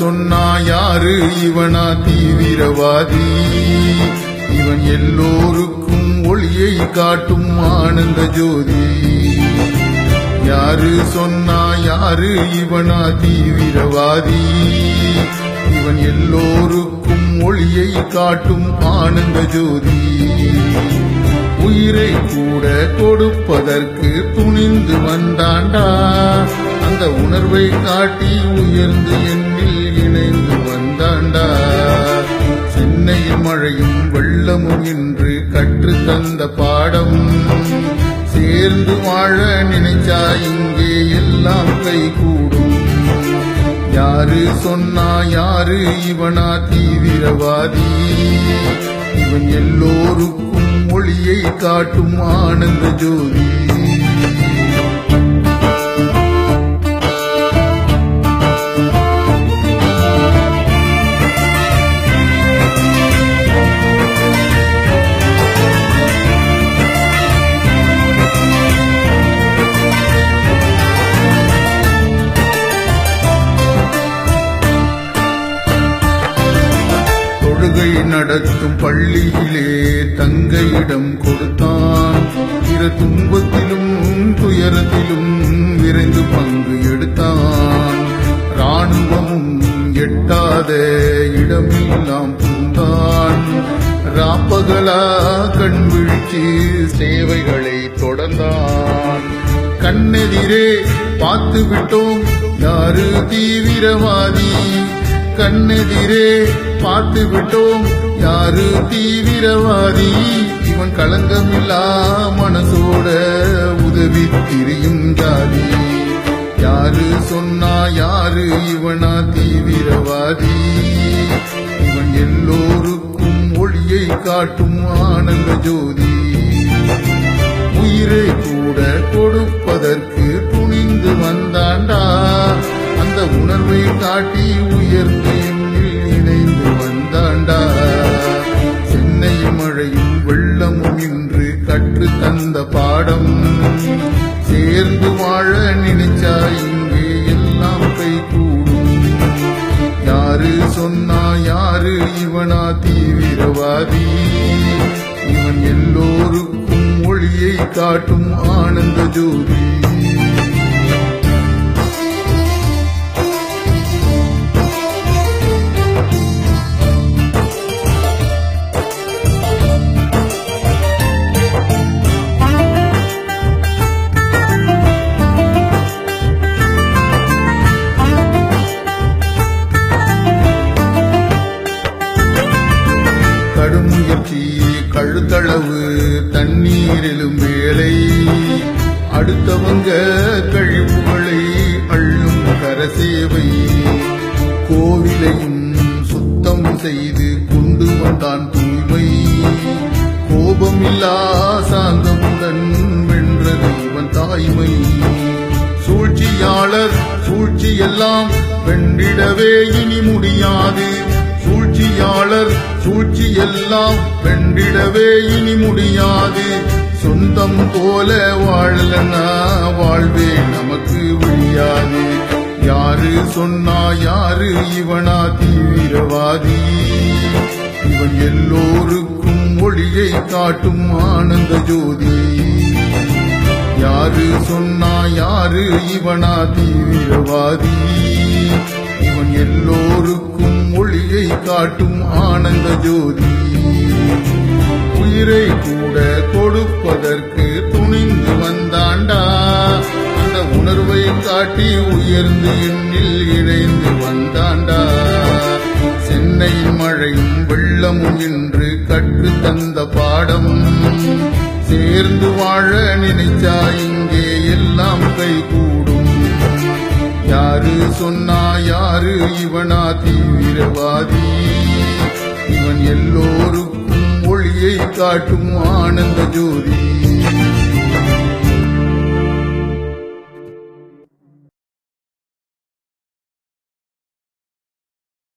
சொன்னா யாரு? இவனா தீவிரவாதி. இவன் எல்லோருக்கும் ஒளியை காட்டும் ஆனந்த ஜோதி. யாரு சொன்னா யாரு? இவனா தீவிரவாதி. இவன் எல்லோருக்கும் ஒளியை காட்டும் ஆனந்த ஜோதி. உயிரை கூட கொடுப்பதற்கு துணிந்து வந்தாண்டா. அந்த உணர்வை காட்டி உயர்ந்து என்னில் இணைந்து வந்தாண்டா. சென்னையில் மழையும் வெள்ளமும் என்று கற்று தந்த பாடம் சேர்ந்து வாழ நினைச்சா இங்கே எல்லாம் கை கூடும். யாரு சொன்னா யாரு இவனா தீவிரவாதி. இவன் எல்லோருக்கும் மொழியை காட்டும் ஆனந்த ஜோதி. நடத்தும் பள்ளியிலே தங்கையிடம் கொடுத்தான். பிற துன்பத்திலும் துயரத்திலும் விரைந்து பங்கு எடுத்தான். ராணுவமும் எட்டாத இடமெல்லாம் புந்தான். ராப்பகலா கண் விழிச்சு சேவைகளை தொடர்ந்தான். கண்ணெதிரே பார்த்து விட்டோம் யாரு தீவிரவாதி? கண்ணெதிரே பார்த்து விட்டோம் யாரு தீவிரவாதி? இவன் களங்கமில்லா மனசோட உதவி திரியும் ஜாதி. யாரு சொன்னா யாரு இவனா தீவிரவாதி? இவன் எல்லோருக்கும் ஒளியை காட்டும் ஆனந்த ஜோதி. உயிரை கூட கொடுப்பதற்கு துணிந்து வந்தாண்டா. அந்த உணர்வை காட்டி சேர்ந்து வாழ நினைச்சா இங்கே எல்லாம் கை கூடும். யாரு சொன்னா யாரு இவனா தீவிரவாதி? இவன் எல்லோருக்கும் ஒளியை காட்டும் ஆனந்த ஜோதி. கடும் கழுத்தளவு தண்ணீரிலும் வேலை. அடுத்தவங்க கழிவுகளை அள்ளும் கரசேவை கோவிலையும் சுத்தம் செய்து கொண்டு வந்தான் தூய்மை. கோபமில்லா சாந்தமுடன் வென்ற தெய்வன் தாய்மை. சூழ்ச்சியாளர் சூழ்ச்சியெல்லாம் வென்றிடவே இனி முடியாது. சூழ்ச்சியாளர் சூழ்ச்சியெல்லாம் வென்றிடவே இனி முடியாது. சொந்தம் போல வாழலனா வாழ்வே நமக்கு விழியாது யாரு சொன்னா யாரு இவனா தீவிரவாதி? இவன் எல்லோருக்கும் ஒளியை காட்டும் ஆனந்த ஜோதி. யாரு சொன்னா யாரு இவனா தீவிரவாதி? காட்டும் ஆனந்த ஜோதி. உயிரை கூட கொடுப்பதற்கு துணிந்து வந்தாண்டா. அந்த உணர்வை காட்டி உயர்ந்து எண்ணில் இணைந்து வந்தாண்டா. சென்னை மழையும் வெள்ளமும் என்று கற்று தந்த பாடம். சேர்ந்து வாழ நினைச்சா இங்கே எல்லாம் கைகூடும் யாரு சொன்னா யாரு? இவனா தீவிரவாதி. இவன் எல்லோருக்கும் ஒளியை காட்டும் ஆனந்த